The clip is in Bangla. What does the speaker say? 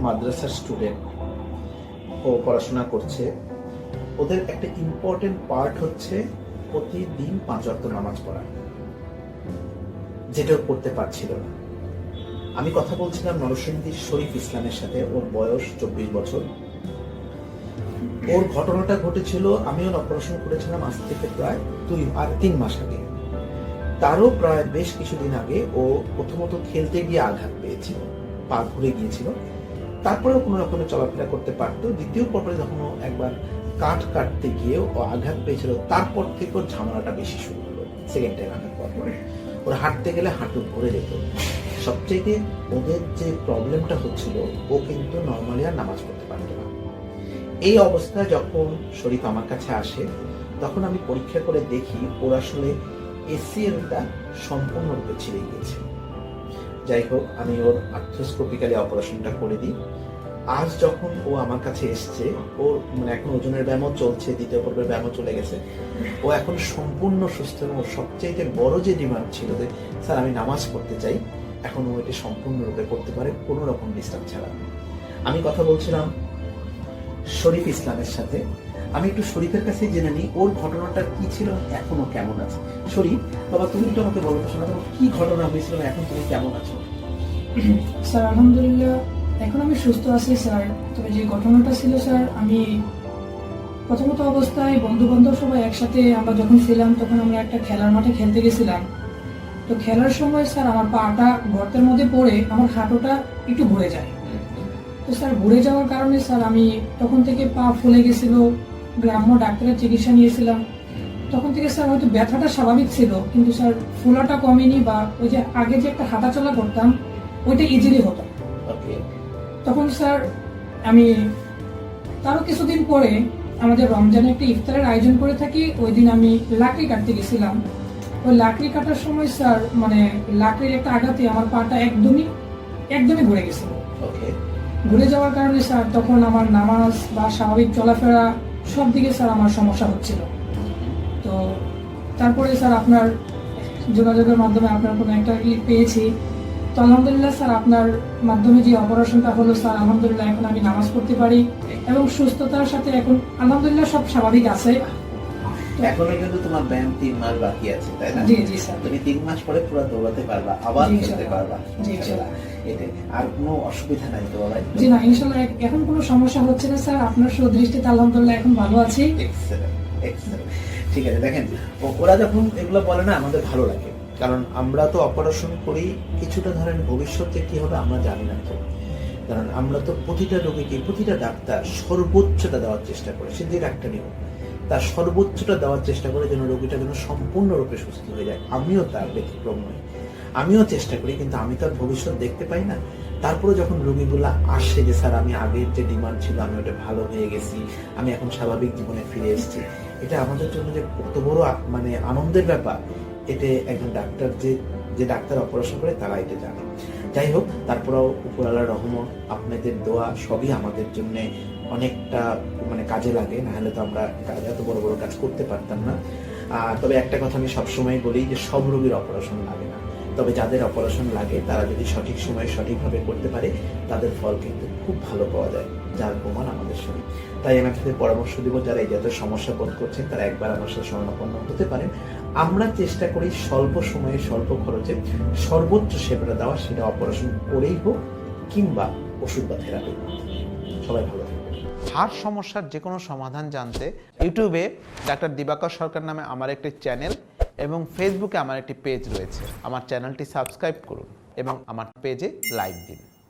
মাদ্রাসার স্টুডেন্ট ও পড়াশোনা করছে। ওদের একটা ইম্পর্টেন্ট পার্ট হচ্ছে প্রতিদিন পাঁচ ওয়াক্ত নামাজ পড়া। যেটা ও করতে পারছিল না। আমি কথা বলছিলাম নরসিংদীর শরীফ ইসলামের সাথে, ওর বয়স চব্বিশ বছর। ওর ঘটনাটা ঘটেছিল, আমিও অপারেশন করেছিলাম আজ থেকে প্রায় দুই আর তিন মাস আগে। তারও প্রায় বেশ কিছুদিন আগে ও প্রথমত খেলতে গিয়ে আঘাত পেয়েছিল, পা ঘুরে গিয়েছিল। তারপরেও কোনো রকমে চলাফেরা করতে পারতো। দ্বিতীয় পর্বে যখন একবার কাঠ কাটতে গিয়ে ও আঘাত পেয়েছিল, তারপর থেকে ওর ঝামেলাটা বেশি শুরু হলো সেকেন্ড টাইম আঘাত পাওয়ার ওর হাঁটতে গেলে হাঁটু ভরে যেত। সবচেয়ে ওদের যে প্রবলেমটা হচ্ছিল, ও কিন্তু নর্মালি আর নামাজ পড়তে পারতো না। এই অবস্থায় যখন শরীফ আমার কাছে আসে, তখন আমি পরীক্ষা করে দেখি ওর আসলে এসিএলটা সম্পূর্ণরূপে ছিঁড়ে গিয়েছে। যাই হোক, আমি ওর আর্থোস্কোপিক্যালি অপারেশনটা করে দিই। আজ যখন ও আমার কাছে এসছে, ও মানে এখন ওজনের ব্যায়ামও চলছে, দ্বিতীয় পর্বের ব্যায়ামও চলে গেছে, ও এখন সম্পূর্ণ সুস্থ এবং সবচেয়ে বড় যে ডিমান্ড ছিল যে, স্যার, আমি নামাজ পড়তে চাই। এখন ও এটি সম্পূর্ণরূপে করতে পারে, কোনো রকম ডিস্টার্ব ছাড়া। আমি কথা বলছিলাম শরীফ ইসলামের সাথে। আমি একটু শরীফের কাছে জেনে নিই, ওর ঘটনাটা কি ছিল, এখনও কেমন আছে? শরীফ, বাবা, তুমি একটু আমাকে বলো শোনা তোমার কি ঘটনা হয়েছিল এখন তুমি কেমন আছো? স্যার, আলহামদুলিল্লাহ, এখন আমি সুস্থ আছি, স্যার। তবে যে ঘটনাটা ছিল, স্যার, আমি প্রথমত অবস্থায় বন্ধু বান্ধব সবাই একসাথে আমরা যখন ছিলাম, তখন আমরা একটা খেলার মাঠে খেলতে গেছিলাম। তো খেলার সময়, স্যার, আমার পাটা গর্তের মধ্যে পড়ে, আমার হাঁটুটা একটু ঘুরে যায়। তো স্যার ঘুরে যাওয়ার কারণে, স্যার, আমি তখন থেকে পা ফুলে গেছিল গ্রাম্য ডাক্তারের চিকিৎসা নিয়েছিলাম। তখন থেকে স্যার হয়তো ব্যথাটা স্বাভাবিক ছিল কিন্তু স্যার ফোলাটা কমেনি বা ওই যে আগে যে একটা হাঁটাচলা করতাম ওইটা ইজিলি হতো। তখন স্যার আমি তারও কিছুদিন পরে আমাদের রমজানে একটা ইফতারের আয়োজন করে থাকি ওই দিন আমি লাকড়ি কাটতে গেছিলাম। ওই লাকড়ি কাটার সময় স্যার মানে লাকড়ির একটা আঘাতে আমার পাটা একদমই একদমই ঘুরে গেছিল ঘুরে যাওয়ার কারণে স্যার তখন আমার নামাজ বা স্বাভাবিক চলাফেরা সব দিকে স্যার আমার সমস্যা হচ্ছিল। তো তারপরে স্যার আপনার যোগাযোগের মাধ্যমে আপনার কোনো একটা ই পেয়েছি। তো আলহামদুলিল্লাহ স্যার আপনার মাধ্যমে যে অপারেশনটা হলো স্যার, আলহামদুলিল্লাহ এখন আমি নামাজ পড়তে পারি এবং সুস্থতার সাথে এখন আলহামদুলিল্লাহ সব স্বাভাবিক আছে। এখনও কিন্তু তোমার ব্যায়াম তিন মাস বাকি আছে তাই না? জি জি স্যার। তুমি তিন মাস পরে পুরো দৌড়াতে পারবা আবার খেলতে পারবা। জি, এতে আর কোনো অসুবিধা নাই তো বাবা জি না ইনশাল্লাহ এ- এখন কোনো সমস্যা হচ্ছে না স্যার। আপনার সুদৃষ্টিতে আলহামদুলিল্লাহ এখন ভালো আছি। ঠিক আছে দেখেন ওরা যখন এগুলো বলে না আমাদের ভালো লাগে। কারণ আমরা তো অপারেশন করি কিছুটা ধরেন ভবিষ্যতে কি হবে আমরা জানি না তো। কারণ আমরা তো প্রতিটা রোগীকে প্রতিটা ডাক্তার সর্বোচ্চটা দেওয়ার চেষ্টা করে সে যে ডাক্তারই হোক তার সর্বোচ্চটা দেওয়ার চেষ্টা করে যেন রোগীটা যেন সম্পূর্ণরূপে সুস্থ হয়ে যায়। আমিও তার ব্যতিক্রম নই। আমিও চেষ্টা করি, কিন্তু আমি তো আর ভবিষ্যৎ দেখতে পাই না। তারপরে যখন রোগীগুলা আসে যে, স্যার, আমি আগের যে ডিমান্ড ছিল, আমি ওটা ভালো হয়ে গেছি, আমি এখন স্বাভাবিক জীবনে ফিরে এসেছি। এটা আমাদের জন্য যে কত বড় মানে আনন্দের ব্যাপার এতে একজন ডাক্তার যে যে ডাক্তার অপারেশন করে, তারা এটা জানে। যাই হোক, তারপরেও উপরওয়ালার রহমত, আপনাদের দোয়া, সবই আমাদের জন্য অনেকটা মানে কাজে লাগে, নাহলে তো আমরা এত বড় বড় কাজ করতে পারতাম না। তবে একটা কথা আমি সবসময় বলি যে, সব রোগীর অপারেশন লাগে না। তবে যাদের অপারেশন লাগে, তারা যদি সঠিক সময়ে সঠিকভাবে করতে পারে, তাদের ফল কিন্তু খুব ভালো পাওয়া যায়, যার প্রমাণ আমাদের শরীর। তাই আমি আপনাদের পরামর্শ দিব, যারা এই জাতীয় সমস্যা বোধ করছেন, তারা একবার আমার সাথে স্বর্ণপন্ন হতে পারেন। আমরা চেষ্টা করি স্বল্প সময়ে, স্বল্প খরচে সর্বোচ্চ সেবাটা দেওয়া, সেটা অপারেশন করেই হোক কিংবা ওষুধ বা মাধ্যমে। সবাই ভালো হাড় সমস্যার যে কোনো সমাধান জানতে ইউটিউবে ডাক্তার দিবাকর সরকার নামে আমার একটি চ্যানেল এবং ফেসবুকে আমার একটি পেজ রয়েছে। আমার চ্যানেলটি সাবস্ক্রাইব করুন এবং আমার পেজে লাইক দিন।